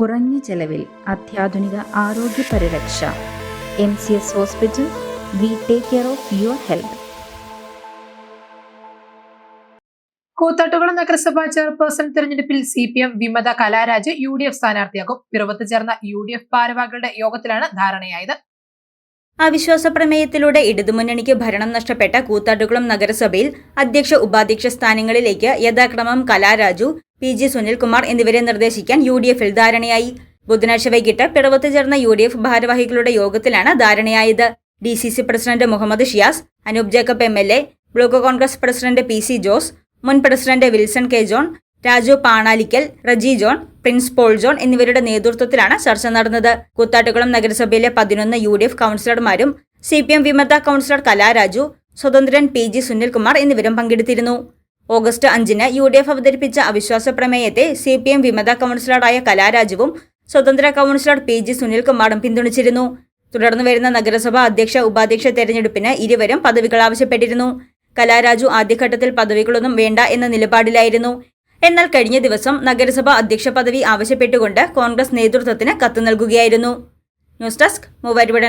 കുറഞ്ഞ ചെലവിൽ അത്യാധുനിക ആരോഗ്യ പരിരക്ഷ. M C S hospital we take care of your health. Koothattukulam നഗരസഭാ ചെയർപേഴ്സൺ തെരഞ്ഞെടുപ്പിൽ സി പി എം വിമത കലാരാജ് യു ഡി എഫ് സ്ഥാനാർത്ഥിയാകും. പിറവത്ത് ചേർന്ന യു ഡി എഫ് ഭാരവാഹികളുടെ യോഗത്തിലാണ് ധാരണയായത്. അവിശ്വാസ പ്രമേയത്തിലൂടെ ഇടതുമുന്നണിക്ക് ഭരണം നഷ്ടപ്പെട്ട കൂത്താട്ടുകുളം നഗരസഭയിൽ അധ്യക്ഷ ഉപാധ്യക്ഷ സ്ഥാനങ്ങളിലേക്ക് യഥാക്രമം കലാരാജു പി ജി സുനിൽകുമാർ എന്നിവരെ നിർദ്ദേശിക്കാൻ യു ഡി എഫിൽ ധാരണയായി. ബുധനാഴ്ച വൈകിട്ട് പിറവത്ത് ചേർന്ന യു ഡി എഫ് ഭാരവാഹികളുടെ യോഗത്തിലാണ് ധാരണയായത്. D C C president Muhammad Shiyas Anoop Jacob M L A block Congress president P C Jose മുൻ പ്രസിഡന്റ് വിൽസൺ കെ ജോൺ രാജു പാണാലിക്കൽ റജി ജോൺ പ്രിൻസ് പോൾ ജോൺ എന്നിവരുടെ നേതൃത്വത്തിലാണ് ചർച്ച നടന്നത്. കൂത്താട്ടുകുളം നഗരസഭയിലെ പതിനൊന്ന് യു ഡി എഫ് കൗൺസിലർമാരും സി പി എം വിമത കൗൺസിലർ കലാരാജു സ്വതന്ത്രൻ പി ജി സുനിൽകുമാർ എന്നിവരും പങ്കെടുത്തിരുന്നു. ഓഗസ്റ്റ് അഞ്ചിന് യു ഡി എഫ് അവതരിപ്പിച്ച അവിശ്വാസ പ്രമേയത്തെ സി പി എം വിമത കൗൺസിലറായ കലാരാജുവും സ്വതന്ത്ര കൗൺസിലർ പി ജി സുനിൽകുമാറും പിന്തുണച്ചിരുന്നു. തുടർന്ന് വരുന്ന നഗരസഭാ അധ്യക്ഷ ഉപാധ്യക്ഷ തെരഞ്ഞെടുപ്പിന് ഇരുവരും പദവികൾ ആവശ്യപ്പെട്ടിരുന്നു. കലാരാജു ആദ്യഘട്ടത്തിൽ പദവികളൊന്നും വേണ്ട എന്ന നിലപാടിലായിരുന്നു. എന്നാൽ കഴിഞ്ഞ ദിവസം നഗരസഭാ അധ്യക്ഷ പദവി ആവശ്യപ്പെട്ടുകൊണ്ട് കോൺഗ്രസ് നേതൃത്വത്തിന് കത്ത് നൽകുകയായിരുന്നു. News desk Muvattupuzha